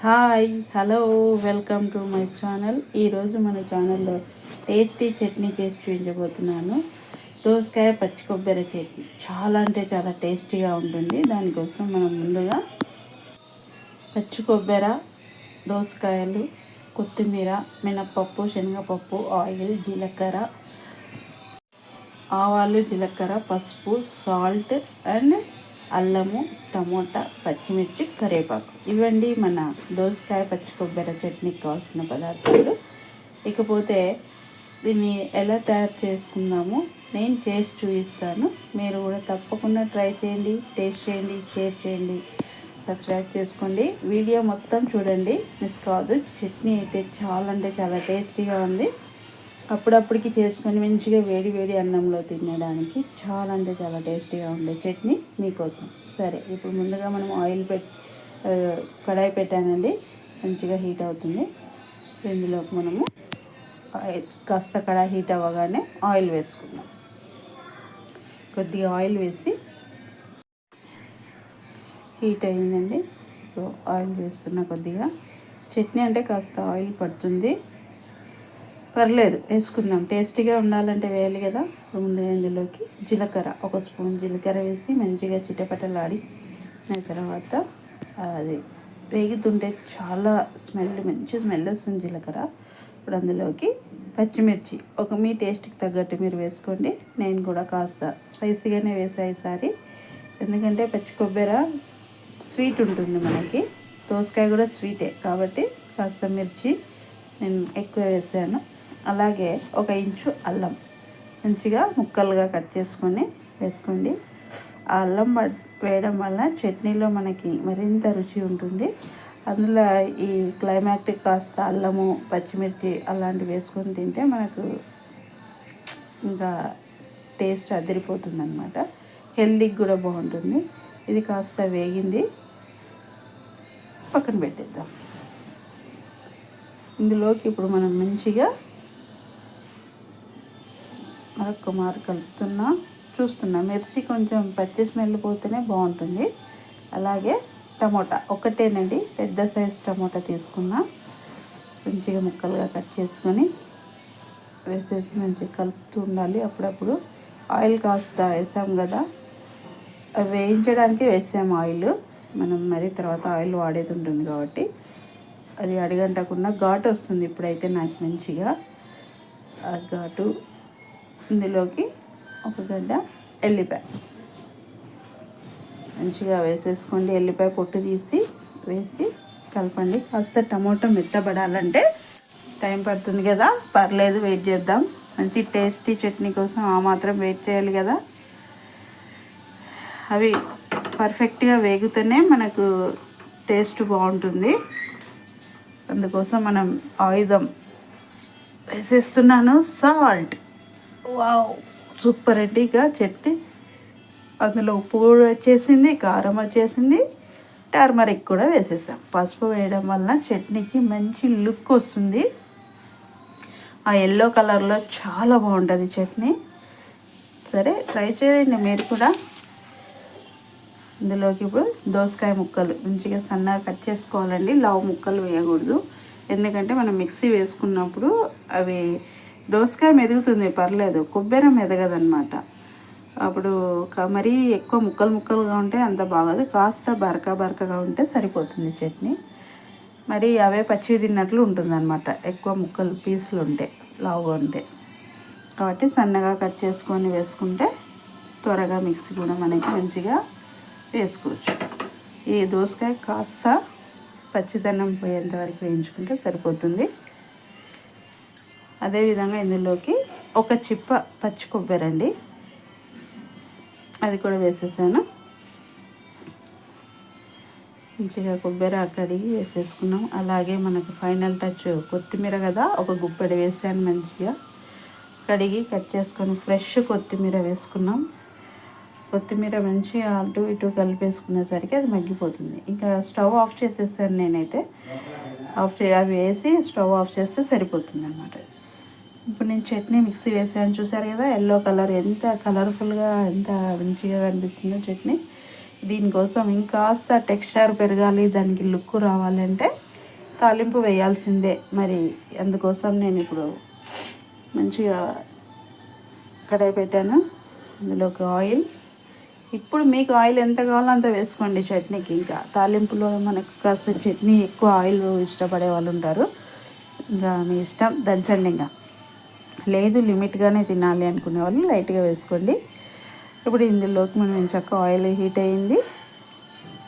Hi hello welcome to my channel. ఈరోజు మన ఛానల్లో టేస్టీ చట్నీ చేసి చూపించబోతున్నాను. దోసకాయ పచ్చి కొబ్బరి చట్నీ. చాలా అంటే చాలా టేస్టీగా ఉంటుంది. దానికోసం మనం ముందుగా పచ్చి కొబ్బరి దోసకాయలు కొత్తిమీర మినప్పప్పు శనగపప్పు ఆయిల్ జీలకర్ర ఆవాలు జీలకర్ర పసుపు సాల్ట్ అండ్ అల్లము టమోటా పచ్చిమిర్చి కరివేపాకు ఇవండి మన దోసకాయ పచ్చి కొబ్బరి చట్నీకి కావాల్సిన పదార్థాలు. ఇకపోతే దీన్ని ఎలా తయారు చేసుకుందామో నేను చేసి చూపిస్తాను. మీరు కూడా తప్పకుండా ట్రై చేయండి టేస్ట్ చేయండి షేర్ చేయండి సబ్స్క్రైబ్ చేసుకోండి. వీడియో మొత్తం చూడండి. మిస్ కాదు చట్నీ అయితే చాలా అంటే చాలా టేస్టీగా ఉంది. అప్పుడప్పటికి చేసుకొని మంచిగా వేడి వేడి అన్నంలో తినడానికి చాలా అంటే చాలా టేస్టీగా ఉండే చట్నీ మీకోసం. సరే ఇప్పుడు ముందుగా మనం ఆయిల్ పెట్ కడాయి పెట్టానండి. మంచిగా హీట్ అవుతుంది. ఇందులోకి మనము కాస్త కడాయి హీట్ అవ్వగానే ఆయిల్ వేసుకుందాం. కొద్దిగా ఆయిల్ వేసి హీట్ అయ్యిందండి సో ఆయిల్ వేస్తున్నా కొద్దిగా. చట్నీ అంటే కాస్త ఆయిల్ పడుతుంది. పర్లేదు వేసుకుందాం. టేస్టీగా ఉండాలంటే వేయాలి కదా. ముందు అందులోకి జీలకర్ర ఒక స్పూన్ జీలకర్ర వేసి మంచిగా చిటపటలాడి దాని తర్వాత అది వేగుతుంటే చాలా స్మెల్ మంచి స్మెల్ వస్తుంది జీలకర్ర. ఇప్పుడు అందులోకి పచ్చిమిర్చి ఒక మీ టేస్ట్కి తగ్గట్టు మీరు వేసుకోండి. నేను కూడా కాస్త స్పైసీగానే వేసా ఈసారి ఎందుకంటే పచ్చి కొబ్బరి స్వీట్ ఉంటుంది మనకి. దోసకాయ కూడా స్వీటే. కాబట్టి కాస్త మిర్చి నేను ఎక్కువ వేసాను. అలాగే ఒక ఇంచు అల్లం. మంచిగా ముక్కలుగా కట్ చేసుకొని వేసుకోండి. ఆ అల్లం వేయడం వల్ల చట్నీలో మనకి మరింత రుచి ఉంటుంది. అందులో ఈ క్లైమాక్టిక్ కాస్త అల్లము పచ్చిమిర్చి అలాంటివి వేసుకొని తింటే మనకు ఇంకా టేస్ట్ అదిరిపోతుంది అనమాట హెల్దీకి కూడా బాగుంటుంది. ఇది కాస్త వేగింది. పక్కన పెట్టేద్దాం. ఇందులోకి ఇప్పుడు మనం మంచిగా మరొక మారు కలుపుతున్నా. చూస్తున్నా. మిర్చి కొంచెం పచ్చి స్మెల్ పోతేనే బాగుంటుంది. అలాగే టమోటా. ఒకటేనండి. పెద్ద సైజ్ టమోటా తీసుకున్నా. మంచిగా ముక్కలుగా కట్ చేసుకొని వేసేసి మంచిగా కలుపుతూ ఉండాలి. అప్పుడప్పుడు ఆయిల్ కాస్త వేసాం కదా. అవి వేయించడానికి వేసాము ఆయిల్. మనం మరి తర్వాత ఆయిల్ వాడేది ఉంటుంది కాబట్టి. అది అడిగంటకుండా ఘాటు వస్తుంది. ఇప్పుడైతే నాకు మంచిగా ఆ ఘాటు ఇందులోకి ఒక గడ్డ ఎల్లిపాయ. మంచిగా వేసేసుకోండి. ఎల్లిపాయ పొట్టు తీసి వేసి కలపండి. కాస్త టమోటా మెత్తబడాలంటే టైం పడుతుంది కదా. పర్లేదు వెయిట్ చేద్దాం. మంచి టేస్టీ చట్నీ కోసం ఆ మాత్రం వెయిట్ చేయాలి కదా. అవి పర్ఫెక్ట్గా వేగితేనే మనకు టేస్ట్ బాగుంటుంది. అందుకోసం మనం ఆయుధం వేసేస్తున్నాను. సాల్ట్. వావ్. సూపర్ అండి చట్నీ. అందులో ఉప్పు కూడా వచ్చేసింది కారం వచ్చేసింది. టర్మరిక్ కూడా వేసేసాం. పసుపు వేయడం వల్ల చట్నీకి మంచి లుక్ వస్తుంది. ఆ ఎల్లో కలర్లో చాలా బాగుంటుంది చట్నీ. సరే ట్రై చేయండి మీరు కూడా. ఇందులోకి ఇప్పుడు దోసకాయ ముక్కలు. మంచిగా సన్నగా కట్ చేసుకోవాలండి. లావు ముక్కలు వేయకూడదు. ఎందుకంటే మనం మిక్సీ వేసుకున్నప్పుడు అవి దోసకాయ మెదుగుతుంది పర్లేదు. కొబ్బరి మెదగదనమాట అప్పుడు మరీ ఎక్కువ ముక్కలు ముక్కలుగా ఉంటే అంత బాగోదు. కాస్త బరక బరకగా ఉంటే సరిపోతుంది చట్నీ. మరి అవే పచ్చి తిన్నట్లు ఉంటుందన్నమాట. ఎక్కువ ముక్కలు పీసులు ఉంటే లావుగా ఉంటే. కాబట్టి సన్నగా కట్ చేసుకొని వేసుకుంటే త్వరగా మిక్సీ కూడా మనకి మంచిగా వేసుకోవచ్చు. ఈ దోసకాయ కాస్త పచ్చిదనం పోయేంత వరకు వేయించుకుంటే సరిపోతుంది. అదేవిధంగా ఇందులోకి ఒక చిప్ప పచ్చి కొబ్బరి అండి అది కూడా వేసేసాను. మంచిగా కొబ్బరి కడిగి వేసేసుకున్నాం. అలాగే మనకు ఫైనల్ టచ్ కొత్తిమీర కదా ఒక గుప్పెడు వేసాను మంచిగా. కడిగి కట్ చేసుకొని ఫ్రెష్ కొత్తిమీర వేసుకున్నాం. కొత్తిమీర మంచిగా అటు ఇటు కలిపేసుకునేసరికి అది మగ్గిపోతుంది. ఇంకా స్టవ్ ఆఫ్ చేసేసాను నేనైతే. ఆఫ్ చే అవి వేసి స్టవ్ ఆఫ్ చేస్తే సరిపోతుంది అన్నమాట ఇప్పుడు నేను చట్నీ మిక్సీ వేసాను. చూసారు కదా ఎల్లో కలర్ ఎంత కలర్ఫుల్గా ఎంత మంచిగా కనిపిస్తుందో చట్నీ. దీనికోసం ఇంకాస్త టెక్స్చర్ పెరగాలి దానికి లుక్ రావాలంటే తాలింపు వేయాల్సిందే. మరి అందుకోసం నేను ఇప్పుడు మంచిగా కడాయి పెట్టాను. అందులోకి ఆయిల్ ఇప్పుడు మీకు ఆయిల్ ఎంత కావాలో అంత వేసుకోండి చట్నీకి. ఇంకా తాలింపులో మనకు కాస్త చట్నీ ఎక్కువ ఆయిల్ ఇష్టపడే వాళ్ళు ఉంటారు. ఇంకా మీ ఇష్టం. దంచండి ఇంకా. లేదు లిమిట్గానే తినాలి అనుకునే వాళ్ళు లైట్గా వేసుకోండి. ఇప్పుడు ఇందులోకి మనం చక్క ఆయిల్ హీట్ అయింది.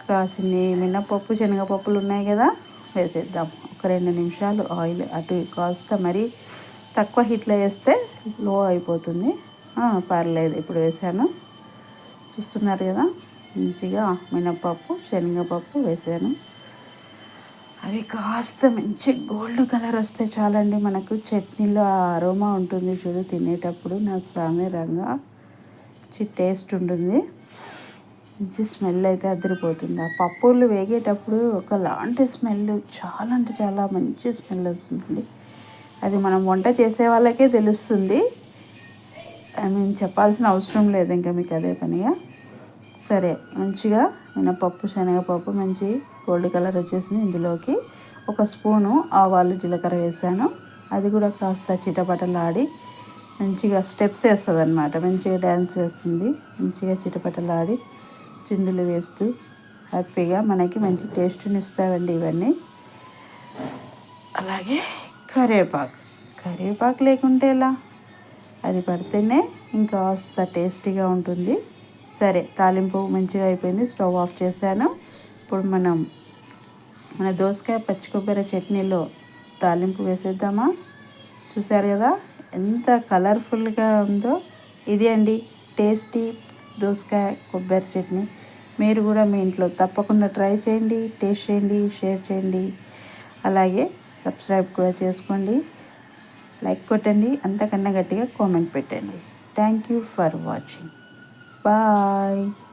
కాసిన్ని మినపప్పు శనగపప్పులు ఉన్నాయి కదా వేసేద్దాం. ఒక రెండు నిమిషాలు ఆయిల్ అటు కాస్త మరీ తక్కువ హీట్లో వేస్తే లో అయిపోతుంది. పర్లేదు ఇప్పుడు వేసాను. చూస్తున్నారు కదా మంచిగా మినపప్పు శనగపప్పు వేసాను. అవి కాస్త మంచి గోల్డ్ కలర్ వస్తే చాలండి మనకు. చట్నీలో ఆ అరోమా ఉంటుంది చూడు తినేటప్పుడు నా సామెరంగా మంచి టేస్ట్ ఉంటుంది. మంచి స్మెల్ అయితే అదిరిపోతుంది. ఆ పప్పులు వేగేటప్పుడు ఒకలాంటి స్మెల్ చాలా అంటే చాలా మంచి స్మెల్ వస్తుంది. అది మనం వంట చేసే వాళ్ళకే తెలుస్తుంది. ఐ మీన్ చెప్పాల్సిన అవసరం లేదు ఇంకా మీకు అదే పనిగా. సరే మంచిగా మినపప్పు శనగపప్పు మంచి గోల్డ్ కలర్ వచ్చేసింది. ఇందులోకి ఒక స్పూను ఆవాలు జీలకర్ర వేసాను. అది కూడా కాస్త చిటపటలాడి మంచిగా స్టెప్స్ వేస్తుంది అనమాట మంచిగా డ్యాన్స్ వేస్తుంది. మంచిగా చిటపటలాడి చిందులు వేస్తూ హ్యాపీగా మనకి మంచి టేస్ట్ని ఇస్తావండి ఇవన్నీ. అలాగే కరివేపాకు కరివేపాకు లేకుంటే ఎలా? అది పడితేనే ఇంకా కాస్త టేస్టీగా ఉంటుంది. సరే తాలింపు మంచిగా అయిపోయింది. స్టవ్ ఆఫ్ చేశాను. ఇప్పుడు మనం మన దోసకాయ పచ్చి కొబ్బరి చట్నీలో తాలింపు వేసేద్దామా? చూసారు కదా? ఎంత కలర్ఫుల్గా ఉందో. ఇది అండి టేస్టీ దోసకాయ కొబ్బరి చట్నీ. మీరు కూడా మీ ఇంట్లో తప్పకుండా ట్రై చేయండి టేస్ట్ చేయండి షేర్ చేయండి. అలాగే సబ్స్క్రైబ్ కూడా చేసుకోండి. లైక్ కొట్టండి అంతకన్నా గట్టిగా కామెంట్ పెట్టండి. Thank you for watching. Bye.